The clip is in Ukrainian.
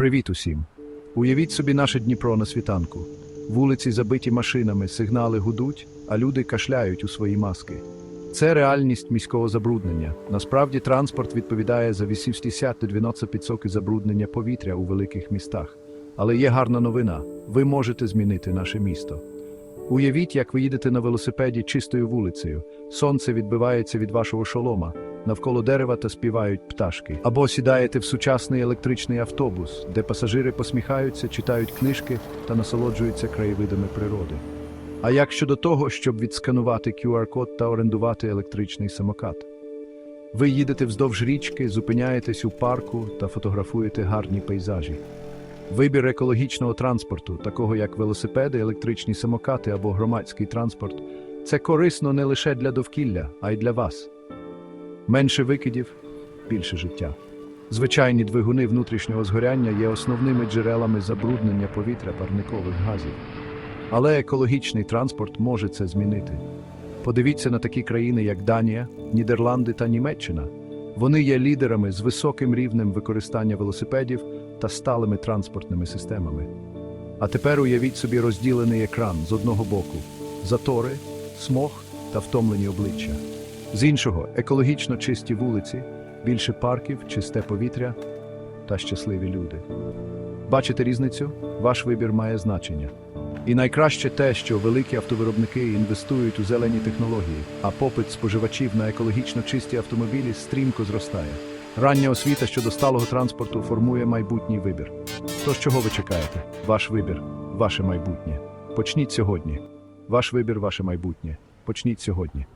Привіт усім! Уявіть собі наше Дніпро на світанку. Вулиці забиті машинами, сигнали гудуть, а люди кашляють у свої маски. Це реальність міського забруднення. Насправді транспорт відповідає за 80-90% забруднення повітря у великих містах. Але є гарна новина: ви можете змінити наше місто. Уявіть, як ви їдете на велосипеді чистою вулицею. Сонце відбивається від вашого шолома, навколо дерева та співають пташки. Або сідаєте в сучасний електричний автобус, де пасажири посміхаються, читають книжки та насолоджуються краєвидами природи. А як щодо того, щоб відсканувати QR-код та орендувати електричний самокат? Ви їдете вздовж річки, зупиняєтесь у парку та фотографуєте гарні пейзажі. Вибір екологічного транспорту, такого як велосипеди, електричні самокати або громадський транспорт, це корисно не лише для довкілля, а й для вас. Менше викидів, більше життя. Звичайні двигуни внутрішнього згоряння є основними джерелами забруднення повітря парникових газів. Але екологічний транспорт може це змінити. Подивіться на такі країни, як Данія, Нідерланди та Німеччина. Вони є лідерами з високим рівнем використання велосипедів та сталими транспортними системами. А тепер уявіть собі розділений екран з одного боку затори, смог та втомлені обличчя. З іншого екологічно чисті вулиці, більше парків, чисте повітря та щасливі люди. Бачите різницю? Ваш вибір має значення. І найкраще те, що великі автовиробники інвестують у зелені технології, а попит споживачів на екологічно чисті автомобілі стрімко зростає. Рання освіта щодо сталого транспорту формує майбутній вибір. Тож чого ви чекаєте? Ваш вибір, ваше майбутнє. Почніть сьогодні. Ваш вибір, ваше майбутнє. Почніть сьогодні.